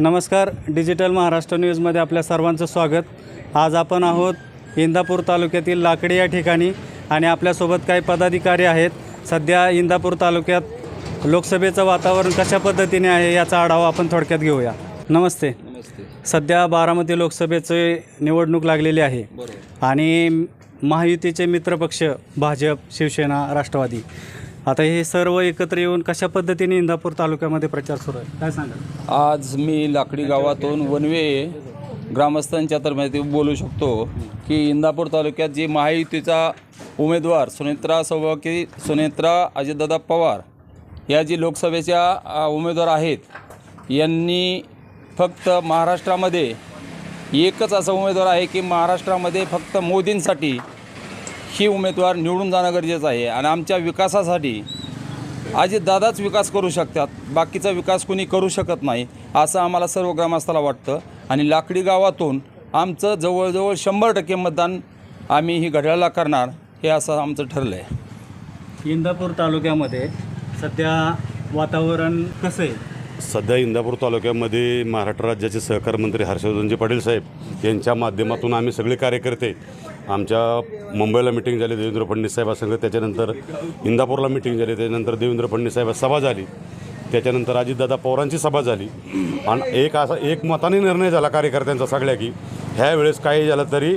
नमस्कार डिजिटल महाराष्ट्र न्यूजमध्ये आपल्या सर्वांचं स्वागत. आज आपण आहोत इंदापूर तालुक्यातील लाकडी या ठिकाणी आणि आपल्यासोबत काही पदाधिकारी आहेत. सध्या इंदापूर तालुक्यात लोकसभेचं वातावरण कशा पद्धतीने आहे याचा आढावा आपण थोडक्यात घेऊया. नमस्ते. सध्या बारामती लोकसभेचे निवडणूक लागलेली आहे. आणि महायुतीचे मित्रपक्ष भाजप शिवसेना राष्ट्रवादी. आता हे सर्व एकत्र येऊन कशा पद्धतीने इंदापूर तालुक्यामध्ये प्रचार सुरू आहे? काय सांगा आज मी लाकडी गावातून वनवे ग्रामस्थांच्या तर्फे बोलू शकतो की इंदापूर तालुक्यात जी महायुतीचा उमेदवार सुनेत्रा सौभाग्य सुनेत्रा अजितदादा पवार या जी लोकसभेच्या अ, उमेदवार आहेत यांनी फक्त महाराष्ट्रामध्ये एकच असा उमेदवार आहे की महाराष्ट्रामध्ये फक्त मोदींसाठी ही उमेदवार निवडून जाणं गरजेचं आहे आणि आमच्या विकासासाठी अजित दादाच विकास करू शकतात. बाकीचा विकास कोणी करू शकत नाही असं आम्हाला सर्व ग्रामस्थाला वाटतं. आणि लाकडी गावातून आमचं जवळजवळ शंभर टक्के मतदान आम्ही ही घड्याळाला करणार हे असं आमचं ठरलं आहे इंदापूर तालुक्यामध्ये सध्या वातावरण कसं आहे? सध्या इंदापूर तालुक्यामध्ये महाराष्ट्र राज्याचे सहकार मंत्री हर्षवर्धनजी पाटील साहेब यांच्या माध्यमातून आम्ही सगळे कार्यकर्ते आमच्या मुंबईला मिटिंग झाली देवेंद्र फडणवीस साहेबासंग त्याच्यानंतर इंदापूरला मिटिंग झाली त्याच्यानंतर देवेंद्र फडणवीस साहेब सभा झाली त्याच्यानंतर अजितदादा पवारांची सभा झाली. आणि एक असा एक मताने निर्णय झाला कार्यकर्त्यांचा सगळ्या की ह्या वेळेस काही झालं तरी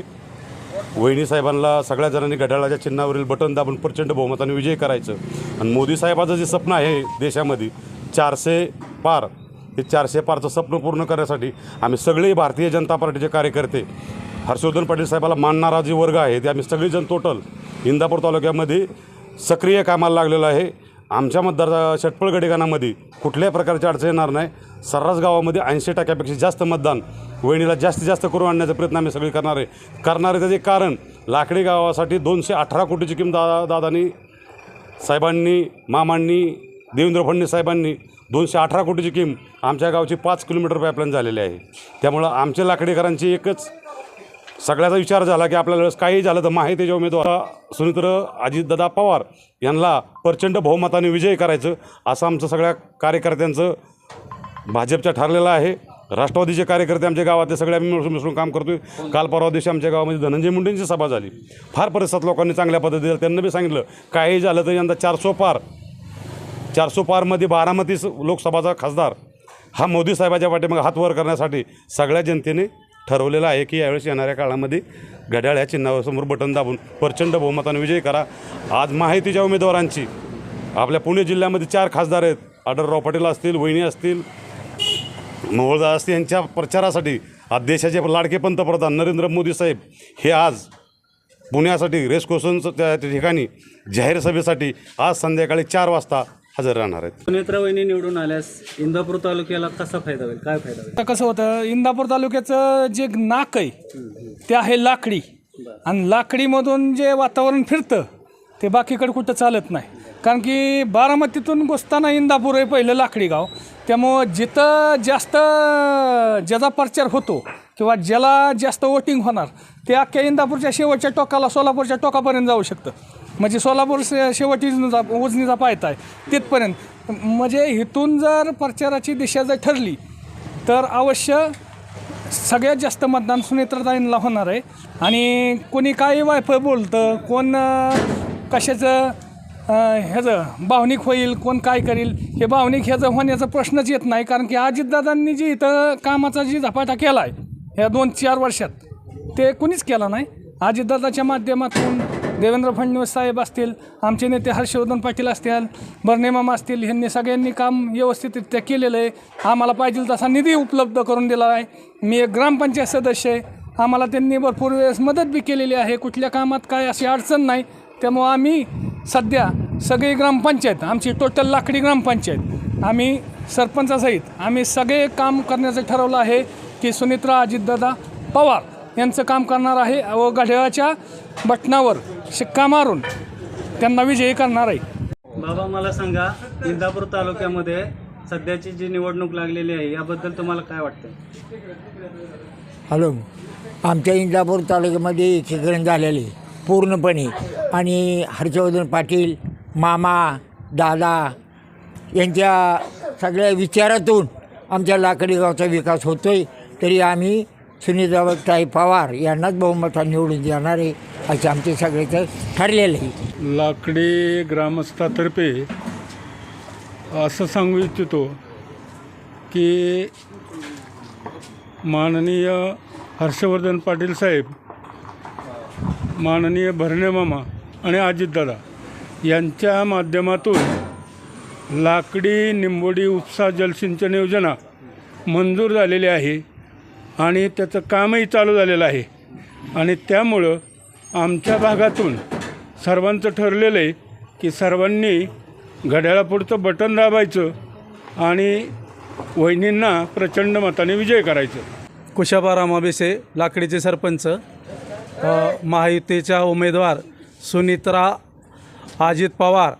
वहिनी साहेबांना सगळ्या जणांनी घड्याळाच्या चिन्हावरील बटन दाबून प्रचंड बहुमताने विजय करायचं. आणि मोदी साहेबाचं जे स्वप्न आहे देशामध्ये चारशे पार हे चारशे पारचं स्वप्न पूर्ण करण्यासाठी आम्ही सगळे भारतीय जनता पार्टीचे कार्यकर्ते हर्षवर्धन पाटील साहेबाला मानणारा जे वर्ग आहे ते आम्ही सगळेजण टोटल इंदापूर तालुक्यामध्ये सक्रिय कामाला लागलेलं आहे. आमच्या मतदार षटपळ गडेगाणामध्ये कुठल्याही प्रकारची अडचण येणार नाही. सर्रास गावामध्ये ऐंशी टक्क्यापेक्षा जास्त मतदान वहिनीला जास्तीत जास्त करून आणण्याचा प्रयत्न आम्ही सगळे करणार आहे. करणार आहे त्याचे कारण लाकडी गावासाठी दोनशे अठरा कोटीची किंमत दादा दादानी साहेबांनी मामांनी देवेंद्र फडणवीस साहेबांनी दोनशे अठरा कोटीची किम आमच्या गावची पाच किलोमीटर पाईपलाईन झालेली आहे. त्यामुळं आमच्या लाकडीकरांची एकच सगळ्याचा विचार झाला की आपल्याला वेळेस काही झालं तर माहितीच्या उमेदवार सुनित्र अजितदादा पवार यांना प्रचंड बहुमताने विजय करायचं. असं आमचं सगळ्या कार्यकर्त्यांचं भाजपच्या ठरलेलं आहे. राष्ट्रवादीचे कार्यकर्ते आमच्या गावातले सगळे आम्ही मिळून मिसळून काम करतोय. काल परवा दिवशी आमच्या गावामध्ये धनंजय मुंडेंची सभा झाली. फार परिसरात लोकांनी चांगल्या पद्धतीने त्यांना बी सांगितलं काही झालं तर यंदा चारसो पार चारसो पारमध्ये बारामती लोकसभाचा खासदार हा मोदी साहेबाच्या पाठीमागे हात वर करण्यासाठी सगळ्या जनतेने ठरवलेलं आहे की यावेळेस येणाऱ्या काळामध्ये घड्याळ या चिन्हासमोर बटन दाबून प्रचंड बहुमताने विजय करा. आज माहितीच्या उमेदवारांची. आपल्या पुणे जिल्ह्यामध्ये चार खासदार आहेत. आढळराव पाटील असतील वहिनी असतील मोहोळदा असतील यांच्या प्रचारासाठी आज देशाचे लाडके पंतप्रधान नरेंद्र मोदी साहेब हे आज पुण्यासाठी रेस कोर्सनचं त्या ठिकाणी जाहीर सभेसाठी आज संध्याकाळी चार वाजता हजर राहणार आहेत. सुनेत्रा वहिनी निवडून आल्यास इंदापूर तालुक्याला कसा फायदा होईल? काय फायदा होईल? आता कसं होतं इंदापूर तालुक्याचं जे नाक आहे ते आहे लाकडी. आणि लाकडीमधून जे वातावरण फिरतं ते बाकीकडे कुठं चालत नाही. कारण की बारामतीतून घुसताना इंदापूर आहे पहिलं लाकडी गाव. त्यामुळं जिथं जास्त ज्याचा प्रचार होतो किंवा ज्याला जास्त वोटिंग होणार ते अख्ख्या इंदापूरच्या शेवटच्या टोकाला सोलापूरच्या टोकापर्यंत जाऊ शकतं. म्हणजे सोलापूर शे शेवटी उजनीचा उजनीचा आहे तिथपर्यंत. म्हणजे इथून जर प्रचाराची दिशा जर ठरली तर अवश्य सगळ्यात जास्त मतदान सुनेत्रताईंना होणार आहे. आणि कोणी काही वायफळ बोलतं कोण कशाचं ह्याचं भावनिक होईल कोण काय करील हे भावनिक ह्याचं होण्याचा प्रश्नच येत नाही कारण की अजितदादांनी जी इथं कामाचा जी झपाटा केला आहे ह्या दोन चार वर्षात ते कुणीच केला नाही. अजितदादाच्या माध्यमातून देवेंद्र फडणवीस साहेब असतील आमचे नेते हर्षवर्धन पाटील असतील बर्नेमामा असतील ह्यांनी सगळ्यांनी काम व्यवस्थितरित्या केलेलं आहे. आम्हाला पाहिजे तसा निधी उपलब्ध करून दिला आहे. मी एक ग्रामपंचायत सदस्य आहे. आम्हाला त्यांनी भरपूर वेळेस मदत बी केलेली आहे. कुठल्या कामात काय अशी अडचण नाही. त्यामुळं आम्ही सध्या सगळी ग्रामपंचायत आमची टोटल लाकडी ग्रामपंचायत आम्ही सरपंचासहित आम्ही सगळे काम करण्याचं ठरवलं आहे की सुनित्रा अजितदादा पवार यांचं काम करणार आहे. व घड्याळाच्या बटनावर शिक्का मारून त्यांना विजयी करणार आहे. बाबा मला सांगा इंदापूर तालुक्यामध्ये सध्याची जी निवडणूक लागलेली आहे याबद्दल तुम्हाला काय वाटतं हॅलो आमच्या इंदापूर तालुक्यामध्ये एकीकरण झालेले पूर्णपणे. आणि हर्षवर्धन पाटील मामा दादा यांच्या सगळ्या विचारातून आमच्या लाकडी गावचा विकास होतोय. तरी आम्ही सुनीताबाई पवार यांनाच बहुमतात निवडून देणार आहे असे आमचे सगळ्याचं ठरलेलं. आहे लाकडी ग्रामस्थातर्फे असं सांगू इच्छितो की माननीय हर्षवर्धन पाटील साहेब माननीय भरणे मामा आणि अजितदादा यांच्या माध्यमातून लाकडी निंबोडी उपसा जलसिंचन योजना मंजूर झालेली आहे. आणि त्याचं कामही चालू झालेलं आहे. आणि त्यामुळं आमच्या भागातून सर्वांचं ठरलेलं आहे की सर्वांनी घड्याळापुढचं बटन दाबायचं आणि वहिनींना प्रचंड मताने विजय करायचं. कुशाबा रामाबिसे लाकडीचे सरपंच महायुतीच्या उमेदवार सुनित्रा अजित पवार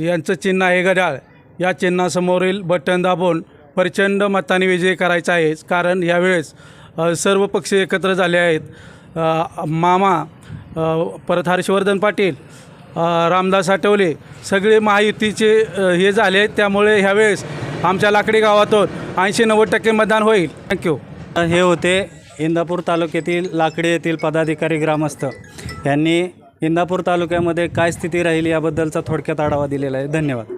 यांचं चिन्ह आहे घड्याळ. या चिन्हासमोरील बटन दाबून प्रचंड मताने विजय करायचा आहेच. कारण यावेळेस सर्व पक्ष एकत्र झाले आहेत. मामा परत हर्षवर्धन पाटील रामदास आठवले सगळे महायुतीचे हे झाले आहेत. त्यामुळे ह्यावेळेस आमच्या लाकडी गावातून ऐंशी नव्वद टक्के मतदान होईल. थँक्यू हे होते इंदापूर तालुक्यातील लाकडी येथील पदाधिकारी ग्रामस्थ. यांनी इंदापूर तालुक्यामध्ये काय स्थिती राहील याबद्दलचा थोडक्यात आढावा दिलेला आहे. धन्यवाद.